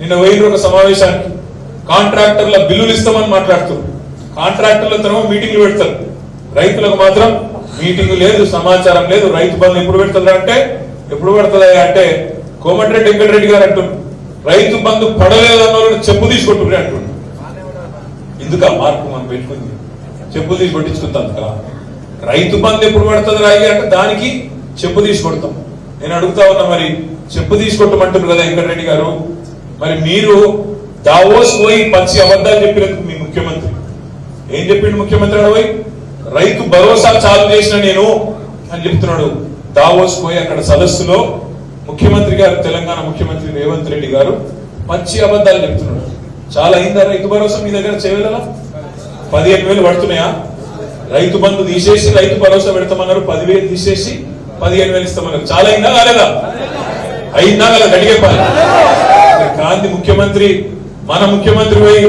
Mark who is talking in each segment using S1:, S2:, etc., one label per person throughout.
S1: నిన్న పోయిన ఒక సమావేశానికి కాంట్రాక్టర్ల బిల్లులు ఇస్తామని మాట్లాడుతున్నారు కాంట్రాక్టర్లతో మీటింగ్లు పెడతారు. రైతులకు మాత్రం మీటింగ్ లేదు సమాచారం లేదు రైతు బంధు ఎప్పుడు పెడుతుందా అంటే ఎప్పుడు పెడుతుందా అంటే కోమటిరెడ్డి వెంకటరెడ్డి గారు అంటున్నారు రైతు బంధు పడలేదు అన్న చెప్పు తీసుకొట్టుకుని అంటున్నారు ఎందుకు ఆ మార్పు మనం పెట్టుకుంది? చెప్పు తీసి కొట్టించుకుంటాం కదా. రైతు బంధు ఎప్పుడు పడుతుంది రాయి అంటే దానికి చెప్పు తీసి కొడతాం. నేను అడుగుతా ఉన్నా మరి చెప్పు తీసి కొట్టమంటున్నారు కదా వెంకటరెడ్డి గారు? మరి మీరు దావోస్ పోయి పచ్చి అబద్ధాలు చెప్పినందుకు మీ ముఖ్యమంత్రి. ఏం చెప్పిండు ముఖ్యమంత్రి ఆడ పోయి రైతు భరోసా చాలు చేసిన నేను అని చెప్తున్నాడు. దావోస్ పోయి అక్కడ సదస్సులో ముఖ్యమంత్రి గారు తెలంగాణ ముఖ్యమంత్రి రేవంత్ రెడ్డి గారు పచ్చి అబద్ధాలు చెప్తున్నాడు. చాలా అయిందా రైతు భరోసా మీ దగ్గర చేయగలరా పదిహేను వేలు పడుతున్నాయా? రైతు బంధు తీసేసి రైతు భరోసా పెడతామన్నారు. పదివేలు తీసేసి పదిహేను వేలు ఇస్తామన్నారు. చాలా అయిందా కాలేదా? అయిందా కదా గడిగే గాంధీ ముఖ్యమంత్రి మన ముఖ్యమంత్రి పోయి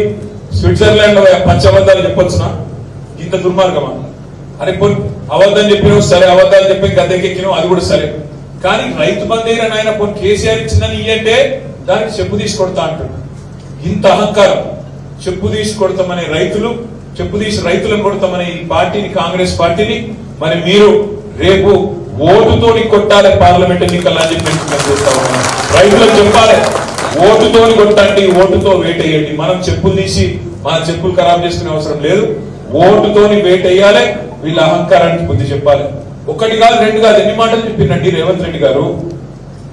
S1: స్విట్జర్లాండ్ పంచబద్ధాలు చెప్పొచ్చునా? ఇంత దుర్మార్గమా? అరే పోనీ అబద్ధం చెప్పినావు సరే అబద్ధాలు చెప్పి గద్దెకెక్కినావు అది కూడా సరే. కానీ రైతు బంధైన నాయన కొన్ని కేసీఆర్ ఇచ్చిందని ఇయ్యంటే దానికి చెప్పు తీసుకొడతా అంటున్నాడు ఇంత అహంకారం. చెప్పు తీసి కొడతామనే రైతులు చెప్పు తీసి రైతులను కొడతామనే ఈ పార్టీని కాంగ్రెస్ పార్టీని మరి మీరు రేపు ఓటుతోని కొట్టాలి పార్లమెంట్ ఎన్నికల్లో అని చెప్పి రైతులకు చెప్పాలి. ఓటుతోని కొట్టండి ఓటుతో వేటేయండి. మనం చెప్పులు తీసి మన చెప్పులు ఖరాబ్ చేసుకునే అవసరం లేదు. ఓటుతోని వేటేయాలి వీళ్ళ అహంకారానికి బుద్ధి చెప్పాలి. ఒకటి కాదు రెండు కాదు ఎన్ని మాటలు చెప్పిండండి రేవంత్ రెడ్డి గారు?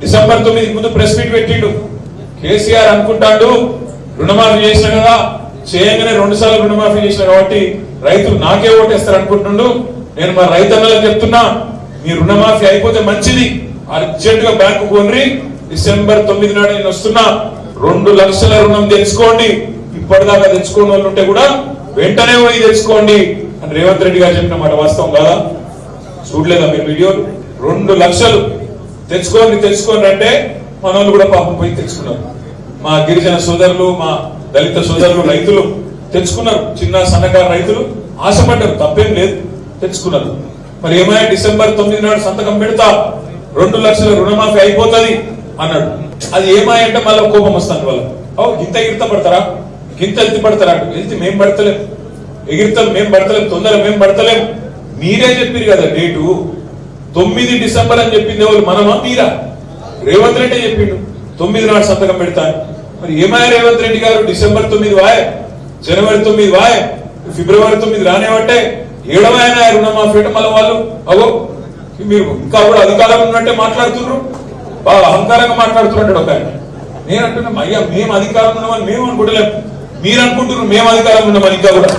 S1: డిసెంబర్ తొమ్మిది ముందు ప్రెస్ మీట్ పెట్టిండు. కేసీఆర్ అనుకుంటాడు రుణమాఫీ చేసిన కదా. చేయగానే రెండు సార్లు రుణమాఫీ చేసిన కాబట్టి రైతులు నాకే ఓటేస్తారు అనుకుంటుండు. నేను మా రైతన్నలకు చెప్తున్నా మీ రుణమాఫీ అయిపోతే మంచిది. అర్జెంట్గా బ్యాంకు కొనరి డిసెంబర్ తొమ్మిది నాడు నేను వస్తున్నా. రెండు లక్షల రుణం తెచ్చుకోండి ఇప్పటిదాకా తెచ్చుకోని వాళ్ళు ఉంటే కూడా వెంటనే పోయి తెచ్చుకోండి అని రేవంత్ రెడ్డి గారు చెప్పిన మాట వాస్తవం కాదా? చూడలేదా మీరు వీడియోలు రెండు లక్షలు. తెచ్చుకోండి తెచ్చుకోండి అంటే మన వాళ్ళు కూడా పాపం పోయి తెచ్చుకున్నారు మా గిరిజన సోదరులు మా దళిత సోదరులు రైతులు తెచ్చుకున్నారు చిన్న సన్నకారు రైతులు ఆశపడ్డారు. తప్పేం లేదు. తెచ్చుకున్నారు మరి ఏమైనా డిసెంబర్ తొమ్మిది నాడు సంతకం పెడతా. రెండు లక్షల రుణమాఫీ అయిపోతుంది. అన్నాడు అది ఏమాయ అంటే మళ్ళీ కోపం వస్తుంది వాళ్ళు అవు ఇంత ఎగిరిత పడతారా? ఇంత ఎత్తి పడతారా? వెళ్తే మేం పడతలేం. ఎగిరితం మేం పడతలేం. తొందర మేం పడతలేం. మీరే చెప్పారు కదా డేటు. తొమ్మిది డిసెంబర్ అని చెప్పింది ఎవరు? మనమా? మీరా? రేవంత్ రెడ్డి చెప్పిండు. తొమ్మిది నాడు సంతకం పెడతాను మరి ఏమాయ రేవంత్ రెడ్డి గారు? డిసెంబర్ తొమ్మిది వాయ్. జనవరి తొమ్మిది వాయ్. ఫిబ్రవరి తొమ్మిది రానివ్వంటే ఆయన రుణమాఫీ మళ్ళీ వాళ్ళు? అవో మీరు ఇంకా కూడా అధికారం ఉన్నట్టే మాట్లాడుతున్నారు. బాగా అహంకారంగా మాట్లాడుతున్నాడు ఒక ఆయన నేను అయ్యా మేము అధికారం ఉన్నామని మేము అనుకుంటలేము మీరు అనుకుంటున్నారు మేము అధికారం ఉన్నామని ఇంకా కూడా.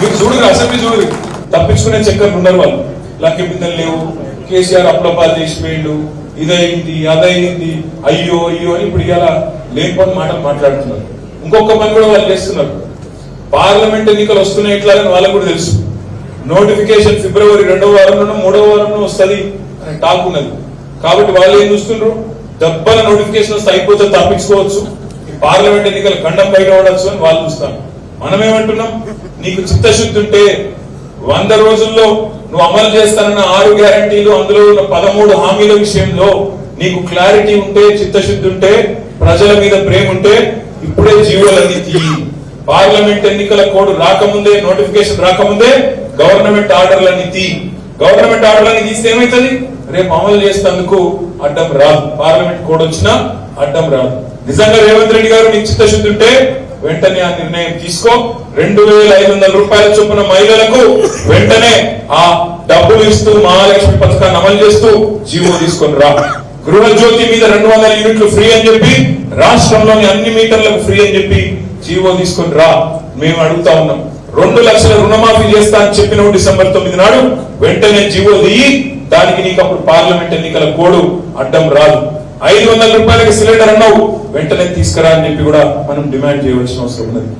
S1: మీరు చూడరు అసెంబ్లీ చూడరు. తప్పించుకునే చక్కర్లు ఉన్నారు వాళ్ళు. లక్కి బిందెలు లేవు. కేసీఆర్ అప్లపాలు చేసిపోయిండు. ఇదైంది అదైంది. అయ్యో అయ్యో అని ఇప్పుడు ఇలా లేనిపోని మాటలు మాట్లాడుతున్నారు. ఇంకొక పని కూడా వాళ్ళు చేస్తున్నారు. పార్లమెంట్ ఎన్నికలు వస్తున్నాయి ఇట్లా అని వాళ్ళకు కూడా తెలుసు. నోటిఫికేషన్ ఫిబ్రవరి రెండవ వారంలోనూ మూడవ వారంలో వస్తది అని టాక్ ఉన్నది. కాబట్టి వాళ్ళు ఏం చూస్తున్నారు డబ్బల నోటిఫికేషన్ వస్తే అయిపోతే తప్పించుకోవచ్చు. ఈ పార్లమెంట్ ఎన్నికలు ఖండం బయట పడవచ్చు అని వాళ్ళు చూస్తారు. మనం ఏమంటున్నాం నీకు చిత్తశుద్ధి ఉంటే వంద రోజుల్లో నువ్వు అమలు చేస్తానన్న ఆరు గ్యారంటీలు అందులో ఉన్న పదమూడు హామీల విషయంలో నీకు క్లారిటీ ఉంటే చిత్తశుద్ధి ఉంటే ప్రజల మీద ప్రేమ ఉంటే ఇప్పుడే జీవోలన్నీ తీయి పార్లమెంట్ ఎన్నికల కోడ్ రాకముందే నోటిఫికేషన్ రాకముందే గవర్నమెంట్ ఆర్డర్లన్నీ తీ గవర్నమెంట్ ఆర్డర్లన్నీ తీస్తే ఏమైతుంది? రేపు అమలు చేసేందుకు అడ్డం రాదు. పార్లమెంట్ కోడ్ వచ్చినా అడ్డం రాదు. నిజంగా రేవంత్ రెడ్డి గారు నీకు ఉంటే వెంటనే ఆ నిర్ణయం తీసుకో. రెండు వేల ఐదు వందల రూపాయల చొప్పున మహిళలకు వెంటనే ఆ డబ్బులు ఇస్తూ మహాలక్ష్మి పథకాన్ని అమలు చేస్తూ జీవో తీసుకొని రా. గృహజ్యోతి మీద రెండు వందల యూనిట్లు ఫ్రీ అని చెప్పి రాష్ట్రంలోని అన్ని మీటర్లకు ఫ్రీ అని చెప్పి జీవో తీసుకొని రా. మేము అడుగుతా ఉన్నాం. రెండు లక్షల రుణమాఫీ చేస్తా అని చెప్పిన డిసెంబర్ తొమ్మిది నాడు వెంటనే జీవో దిగి దానికి నీకు అప్పుడు పార్లమెంట్ ఎన్నికల కోడు అడ్డం రాదు. ఐదు వందల రూపాయలకి సిలిండర్ అన్నావు వెంటనే తీసుకురా అని చెప్పి కూడా మనం డిమాండ్ చేయవలసిన అవసరం ఉన్నది.